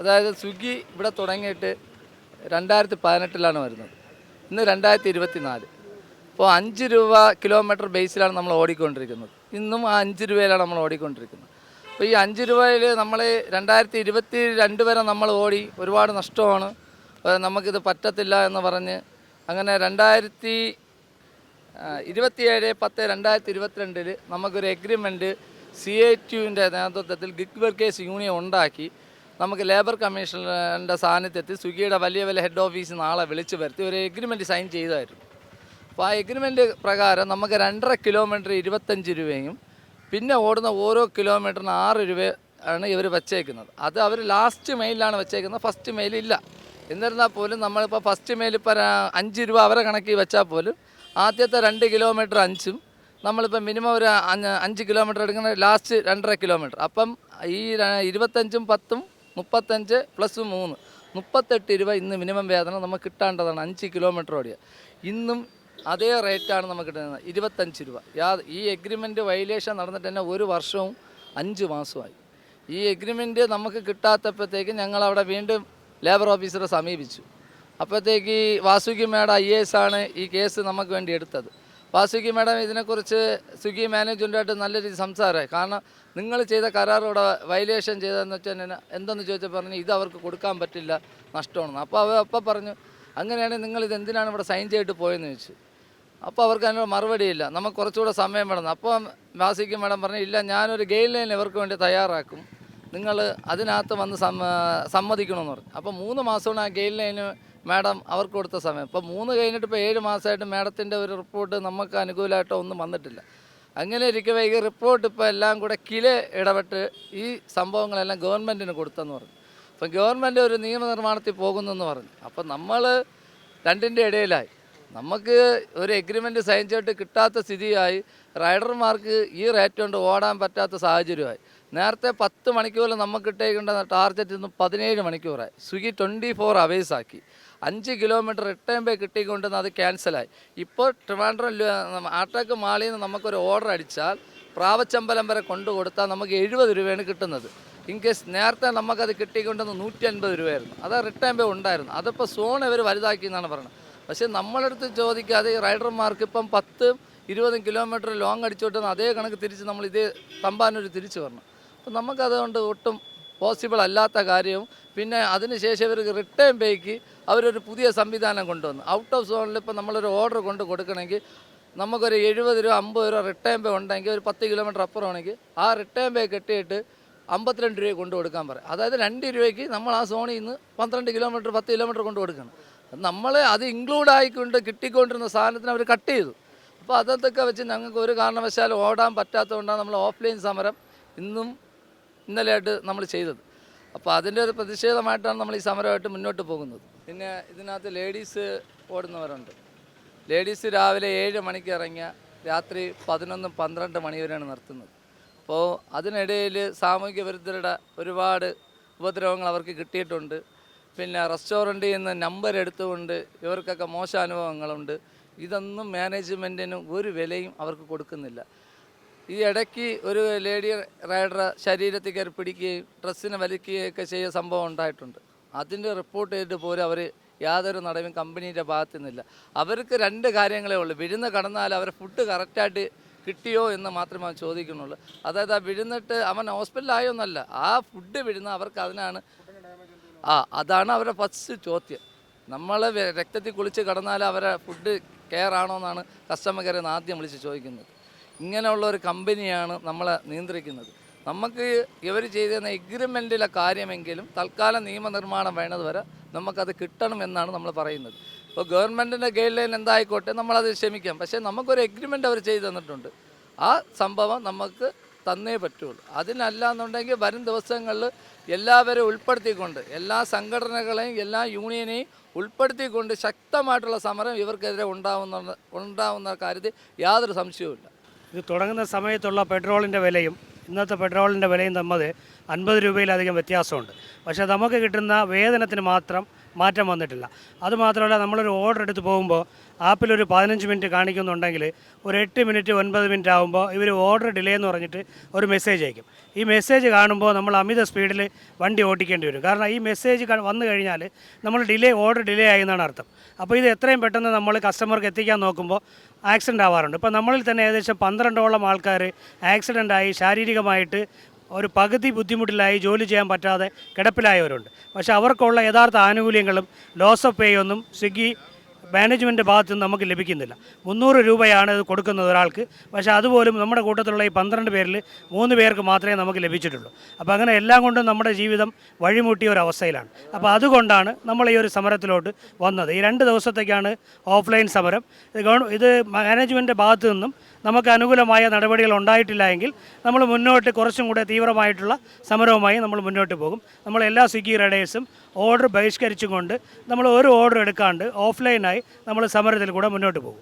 അതായത് സ്വിഗ്ഗി ഇവിടെ തുടങ്ങിയിട്ട് രണ്ടായിരത്തി പതിനെട്ടിലാണ് വരുന്നത്. ഇന്ന് രണ്ടായിരത്തി ഇരുപത്തി നാല് അപ്പോൾ അഞ്ച് രൂപ കിലോമീറ്റർ ബേസിലാണ് നമ്മൾ ഓടിക്കൊണ്ടിരിക്കുന്നത്. ഇന്നും ആ അഞ്ച് രൂപയിലാണ് നമ്മൾ ഓടിക്കൊണ്ടിരിക്കുന്നത്. അപ്പോൾ ഈ അഞ്ച് രൂപയിൽ നമ്മൾ രണ്ടായിരത്തി ഇരുപത്തി രണ്ട് വരെ നമ്മൾ ഓടി ഒരുപാട് നഷ്ടമാണ്. നമുക്കിത് പറ്റത്തില്ല എന്ന് പറഞ്ഞ് അങ്ങനെ രണ്ടായിരത്തി ഇരുപത്തിയേഴ് പത്ത് രണ്ടായിരത്തി ഇരുപത്തിരണ്ടിൽ നമുക്കൊരു എഗ്രിമെന്റ് സി ഐ ടുവിന്റെ നേതൃത്വത്തിൽ ഗിഗ് വർക്കേഴ്സ് യൂണിയൻ ഉണ്ടാക്കി. നമുക്ക് ലേബർ കമ്മീഷണറിന്റെ സാന്നിധ്യത്തിൽ സ്വിഗ്ഗിയുടെ വലിയ വലിയ ഹെഡ് ഓഫീസിൽ നാളെ വിളിച്ചു വരുത്തി ഒരു എഗ്രിമെന്റ് സൈൻ ചെയ്തായിരുന്നു. അപ്പോൾ ആ എഗ്രിമെന്റ് പ്രകാരം നമുക്ക് രണ്ടര കിലോമീറ്റർ ഇരുപത്തഞ്ച് രൂപയും പിന്നെ ഓടുന്ന ഓരോ കിലോമീറ്ററിന് ആറ് രൂപ ആണ് ഇവർ വെച്ചേക്കുന്നത്. അത് അവർ ലാസ്റ്റ് മെയിലാണ് വെച്ചേക്കുന്നത് ഫസ്റ്റ് മെയിൽ ഇല്ല. എന്നിരുന്നാൽ പോലും നമ്മളിപ്പോൾ ഫസ്റ്റ് മെയിൽ ഇപ്പോൾ അഞ്ച് രൂപ അവരെ കണക്കി വെച്ചാൽ പോലും ആദ്യത്തെ രണ്ട് കിലോമീറ്റർ അഞ്ചും നമ്മളിപ്പോൾ മിനിമം ഒരു അഞ്ച് കിലോമീറ്റർ എടുക്കുന്ന ലാസ്റ്റ് രണ്ടര കിലോമീറ്റർ അപ്പം ഈ ഇരുപത്തഞ്ചും പത്തും മുപ്പത്തഞ്ച് പ്ലസ് മൂന്ന്. മുപ്പത്തെട്ട് രൂപ ഇന്ന് മിനിമം വേതനം നമുക്ക് കിട്ടാണ്ടതാണ് അഞ്ച് കിലോമീറ്റർ ഓടിയ. ഇന്നും അതേ റേറ്റാണ് നമുക്ക് കിട്ടുന്നത്. ഇരുപത്തഞ്ച് രൂപ. യാ ഈ എഗ്രിമെന്റ് വയലേഷൻ നടന്നിട്ട് തന്നെ ഒരു വർഷവും അഞ്ച് മാസമായി. ഈ എഗ്രിമെന്റ് നമുക്ക് കിട്ടാത്തപ്പോഴത്തേക്ക് ഞങ്ങൾ അവിടെ വീണ്ടും ലേബർ ഓഫീസറെ സമീപിച്ചു. അപ്പോഴത്തേക്ക് വാസുകി മേഡം ഐ എസ് ആണ് ഈ കേസ് നമുക്ക് വേണ്ടി എടുത്തത്. വാസുകി മാഡം ഇതിനെക്കുറിച്ച് സ്വിഗ്ഗി മാനേജ്മെന്റുമായിട്ട് നല്ല രീതി സംസാരമായി. കാരണം നിങ്ങൾ ചെയ്ത കരാർ വയലേഷൻ ചെയ്തതെന്ന് വെച്ചാൽ എന്തെന്ന് ചോദിച്ചാൽ പറഞ്ഞു ഇത് അവർക്ക് കൊടുക്കാൻ പറ്റില്ല നഷ്ടമാണെന്ന് അപ്പോൾ അവർ അപ്പം പറഞ്ഞു അങ്ങനെയാണെങ്കിൽ നിങ്ങൾ ഇത് എന്തിനാണ് ഇവിടെ സൈൻ ചെയ്തിട്ട് പോയെന്ന് ചോദിച്ചു. അപ്പോൾ അവർക്ക് അതിനുള്ള മറുപടിയില്ല നമുക്ക് കുറച്ചുകൂടെ സമയം വേണം. അപ്പോൾ വാസിക്ക് മാഡം പറഞ്ഞു ഇല്ല ഞാനൊരു ഗൈഡ് ലൈൻ ഇവർക്ക് വേണ്ടി തയ്യാറാക്കും. നിങ്ങൾ അതിനകത്ത് വന്ന് സമ്മതിക്കണമെന്ന് പറഞ്ഞു. അപ്പോൾ മൂന്ന് മാസമാണ് ആ ഗൈഡ് ലൈന് മാഡം അവർക്ക് കൊടുത്ത സമയം. ഇപ്പോൾ മൂന്ന് കഴിഞ്ഞിട്ട് ഇപ്പോൾ ഏഴ് മാസമായിട്ട് മാഡത്തിന്റെ ഒരു റിപ്പോർട്ട് നമുക്ക് അനുകൂലമായിട്ടോ ഒന്നും വന്നിട്ടില്ല. അങ്ങനെ ഇരിക്കവേ ഈ റിപ്പോർട്ട് ഇപ്പോൾ എല്ലാം കൂടെ കിലെ ഇടപെട്ട് ഈ സംഭവങ്ങളെല്ലാം ഗവൺമെന്റിന് കൊടുത്തെന്ന് പറഞ്ഞു. അപ്പം ഗവൺമെന്റ് ഒരു നിയമനിർമ്മാണത്തിൽ പോകുന്നെന്ന് പറഞ്ഞു. അപ്പം നമ്മൾ രണ്ടിന്റെ ഇടയിലായി. നമുക്ക് ഒരു എഗ്രിമെന്റ് സൈൻ ചെയ്തിട്ട് കിട്ടാത്ത സ്ഥിതിയായി. റൈഡർമാർക്ക് ഈ റേറ്റ് കൊണ്ട് ഓടാൻ പറ്റാത്ത സാഹചര്യമായി. നേരത്തെ പത്ത് മണിക്കൂറിൽ നമുക്ക് ഇട്ടേക്കേണ്ട ടാർഗറ്റ് ഇന്ന് പതിനേഴ് മണിക്കൂറായി. സ്വിഗ്ഗി ട്വന്റി ഫോർ അവേഴ്സ് ആക്കി. അഞ്ച് കിലോമീറ്റർ റിട്ടേൺ പേ കിട്ടിക്കൊണ്ടെന്ന് അത് ക്യാൻസലായി ഇപ്പോൾ ട്രിവാൻഡ്രം ആട്ടക്ക് മാളിൽ നിന്ന് നമുക്കൊരു ഓർഡർ അടിച്ചാൽ പ്രാവച്ചമ്പലം വരെ കൊണ്ടു കൊടുത്താൽ നമുക്ക് എഴുപത് രൂപയാണ് കിട്ടുന്നത്. ഇൻ കേസ് നേരത്തെ നമുക്കത് കിട്ടിക്കൊണ്ടെന്ന് നൂറ്റി അൻപത് രൂപയായിരുന്നു. അത് റിട്ടേൺ പേ ഉണ്ടായിരുന്നു. അതിപ്പോൾ സോൺ ഇവർ വലുതാക്കി എന്നാണ് പറയുന്നത്. പക്ഷേ നമ്മളടുത്ത് ചോദിക്കാതെ റൈഡർമാർക്ക് ഇപ്പം പത്തും ഇരുപതും കിലോമീറ്റർ ലോങ് അടിച്ചോട്ടെന്ന് അതേ കണക്ക് തിരിച്ച് നമ്മൾ ഇതേ തമ്പാനൂർ തിരിച്ചു വരണം അപ്പം നമുക്കതുകൊണ്ട് ഒട്ടും പോസിബിൾ അല്ലാത്ത കാര്യവും പിന്നെ അതിനുശേഷം ഇവർക്ക് റിട്ടേൺ പേക്ക് അവരൊരു പുതിയ സംവിധാനം കൊണ്ടുവന്നു. ഔട്ട് ഓഫ് സോണിൽ ഇപ്പോൾ നമ്മളൊരു ഓർഡർ കൊണ്ട് കൊടുക്കണമെങ്കിൽ നമുക്കൊരു എഴുപത് രൂപ അമ്പത് രൂപ റിട്ടേൺ പേ ഉണ്ടെങ്കിൽ ഒരു പത്ത് കിലോമീറ്റർ അപ്പുറമാണെങ്കിൽ ആ റിട്ടേൺ പേ കെട്ടിയിട്ട് അമ്പത്തിരണ്ട് രൂപ കൊണ്ട് കൊടുക്കാൻ പറയും. അതായത് രണ്ട് രൂപയ്ക്ക് നമ്മൾ ആ സോണിൽ നിന്ന് പന്ത്രണ്ട് കിലോമീറ്റർ പത്ത് കിലോമീറ്റർ കൊണ്ട് കൊടുക്കണം. നമ്മൾ അത് ഇൻക്ലൂഡ് ആയിക്കൊണ്ട് കിട്ടിക്കൊണ്ടിരുന്ന സാധനത്തിന് അവർ കട്ട് ചെയ്തു. അപ്പോൾ അതൊക്കെ വെച്ച് ഞങ്ങൾക്ക് ഒരു കാരണവശാലും ഓടാൻ പറ്റാത്തതുകൊണ്ടാണ് നമ്മൾ ഓഫ്ലൈൻ സമരം ഇന്നും ഇന്നലെയായിട്ട് നമ്മൾ ചെയ്തത്. അപ്പോൾ അതിന്റെ ഒരു പ്രതിഷേധമായിട്ടാണ് നമ്മൾ ഈ സമരമായിട്ട് മുന്നോട്ട് പോകുന്നത്. പിന്നെ ഇതിനകത്ത് ലേഡീസ് ഓടുന്നവരുണ്ട്. ലേഡീസ് രാവിലെ ഏഴ് മണിക്ക് ഇറങ്ങിയ രാത്രി പതിനൊന്ന് പന്ത്രണ്ട് മണി വരെയാണ് നിർത്തുന്നത്. അപ്പോൾ അതിനിടയിൽ സാമൂഹിക വിരുദ്ധരുടെ ഒരുപാട് ഉപദ്രവങ്ങൾ അവർക്ക് കിട്ടിയിട്ടുണ്ട്. പിന്നെ റെസ്റ്റോറന്റിൽ നിന്ന് നമ്പർ എടുത്തുകൊണ്ട് ഇവർക്കൊക്കെ മോശ അനുഭവങ്ങളുണ്ട്. ഇതൊന്നും മാനേജ്മെന്റിന് ഒരു വിലയും അവർക്ക് കൊടുക്കുന്നില്ല. ഈ ഇടയ്ക്ക് ഒരു ലേഡി റൈഡറെ ശരീരത്തിൽ കയറി പിടിക്കുകയും ഡ്രസ്സിനെ വലിക്കുകയൊക്കെ ചെയ്യുന്ന സംഭവം ഉണ്ടായിട്ടുണ്ട്. അതിന്റെ റിപ്പോർട്ട് ചെയ്തിട്ട് പോലും അവർ യാതൊരു നടവും കമ്പനീന്റെ ഭാഗത്തു നിന്നില്ല. അവർക്ക് രണ്ട് കാര്യങ്ങളേ ഉള്ളൂ. വിഴുന്ന് കടന്നാൽ അവരെ ഫുഡ് കറക്റ്റായിട്ട് കിട്ടിയോ എന്ന് മാത്രമേ അവൻ ചോദിക്കുന്നുള്ളൂ. അതായത് ആ വിഴുന്നിട്ട് അവൻ ഹോസ്പിറ്റലായോ എന്നല്ല ആ ഫുഡ് വിഴുന്ന അവർക്ക് അതിനാണ് ആ അതാണ് അവരുടെ ഫസ്റ്റ് ചോദ്യം. നമ്മൾ രക്തത്തിൽ കുളിച്ച് കടന്നാൽ അവരെ ഫുഡ് കെയർ ആണോ എന്നാണ് കസ്റ്റമർ കെയർ ആദ്യം വിളിച്ച് ചോദിക്കുന്നത്. ഇങ്ങനെയുള്ള ഒരു കമ്പനിയാണ് നമ്മളെ നിയന്ത്രിക്കുന്നത്. നമുക്ക് ഇവർ ചെയ്തിരുന്ന എഗ്രിമെന്റിലെ കാര്യമെങ്കിലും തൽക്കാലം നിയമനിർമ്മാണം വേണത് വരെ നമുക്കത് കിട്ടണമെന്നാണ് നമ്മൾ പറയുന്നത്. ഇപ്പോൾ ഗവൺമെന്റിന്റെ ഗൈഡ് ലൈൻ എന്തായിക്കോട്ടെ നമ്മളത് ക്ഷമിക്കാം. പക്ഷേ നമുക്കൊരു എഗ്രിമെന്റ് അവർ ചെയ്തു തന്നിട്ടുണ്ട്. ആ സംഭവം നമുക്ക് തന്നേ പറ്റുള്ളൂ. അതിനല്ല എന്നുണ്ടെങ്കിൽ വരും ദിവസങ്ങളിൽ എല്ലാവരും ഉൾപ്പെടുത്തിക്കൊണ്ട് എല്ലാ സംഘടനകളെയും എല്ലാ യൂണിയനെയും ഉൾപ്പെടുത്തിക്കൊണ്ട് ശക്തമായിട്ടുള്ള സമരം ഇവർക്കെതിരെ ഉണ്ടാവുന്ന ഉണ്ടാവുന്ന കാര്യത്തിൽ യാതൊരു സംശയവുമില്ല. ഇത് തുടങ്ങുന്ന സമയത്തുള്ള പെട്രോളിന്റെ വിലയും ഇന്നത്തെ പെട്രോളിന്റെ വിലയും തമ്മിൽ അൻപത് രൂപയിലധികം വ്യത്യാസമുണ്ട്. പക്ഷേ നമുക്ക് കിട്ടുന്ന വേതനത്തിന് മാത്രം മാറ്റം വന്നിട്ടില്ല. അതുമാത്രമല്ല നമ്മളൊരു ഓർഡർ എടുത്ത് പോകുമ്പോൾ ആപ്പിൽ ഒരു പതിനഞ്ച് മിനിറ്റ് കാണിക്കുന്നുണ്ടെങ്കിൽ ഒരു എട്ട് മിനിറ്റ് ഒൻപത് മിനിറ്റ് ആകുമ്പോൾ ഇവർ ഓർഡർ ഡിലേ എന്ന് പറഞ്ഞിട്ട് ഒരു മെസ്സേജ് അയക്കും. ഈ മെസ്സേജ് കാണുമ്പോൾ നമ്മൾ അമിത സ്പീഡിൽ വണ്ടി ഓടിക്കേണ്ടി വരും. കാരണം ഈ മെസ്സേജ് വന്നു കഴിഞ്ഞാൽ നമ്മൾ ഡിലേ ഓർഡർ ഡിലേ ആയി എന്നാണ് അർത്ഥം. അപ്പോൾ ഇത് എത്രയും പെട്ടെന്ന് നമ്മൾ കസ്റ്റമർക്ക് എത്തിക്കാൻ നോക്കുമ്പോൾ ആക്സിഡന്റ് ആവാറുണ്ട്. ഇപ്പോൾ നമ്മളിൽ തന്നെ ഏകദേശം പന്ത്രണ്ടോളം ആൾക്കാർ ആക്സിഡന്റ് ആയി ശാരീരികമായിട്ട് ഒരു പകുതി ബുദ്ധിമുട്ടിലായി ജോലി ചെയ്യാൻ പറ്റാതെ കിടപ്പിലായവരുണ്ട്. പക്ഷേ അവർക്കുള്ള യഥാർത്ഥ ആനുകൂല്യങ്ങളും ലോസ് ഓഫ് പേ ഒന്നും സ്വിഗ്ഗി മാനേജ്മെന്റ് ഭാഗത്തു നിന്ന് നമുക്ക് ലഭിക്കുന്നില്ല. മുന്നൂറ് രൂപയാണ് ഇത് കൊടുക്കുന്നത് ഒരാൾക്ക്. പക്ഷേ അതുപോലും നമ്മുടെ കൂട്ടത്തിലുള്ള ഈ പന്ത്രണ്ട് പേരിൽ മൂന്ന് പേർക്ക് മാത്രമേ നമുക്ക് ലഭിച്ചിട്ടുള്ളൂ. അപ്പോൾ അങ്ങനെ എല്ലാം കൊണ്ടും നമ്മുടെ ജീവിതം വഴിമുട്ടിയ ഒരു അവസ്ഥയിലാണ്. അപ്പോൾ അതുകൊണ്ടാണ് നമ്മൾ ഈ ഒരു സമരത്തിലോട്ട് വന്നത്. ഈ രണ്ട് ദിവസത്തേക്കാണ് ഓഫ്ലൈൻ സമരം. ഇത് മാനേജ്മെന്റ് ഭാഗത്തു നിന്നും നമുക്ക് അനുകൂലമായ നടപടികൾ ഉണ്ടായിട്ടില്ല എങ്കിൽ നമ്മൾ മുന്നോട്ട് കുറച്ചും കൂടെ തീവ്രമായിട്ടുള്ള സമരവുമായി നമ്മൾ മുന്നോട്ട് പോകും. നമ്മൾ എല്ലാ സ്വിഗ്ഗി റൈഡേഴ്സും ഓർഡർ ബഹിഷ്കരിച്ചുകൊണ്ട് നമ്മൾ ഒരു ഓർഡർ എടുക്കാണ്ട് ഓഫ്ലൈനായി നമ്മൾ സമരത്തിൽ കൂടെ മുന്നോട്ട് പോകും.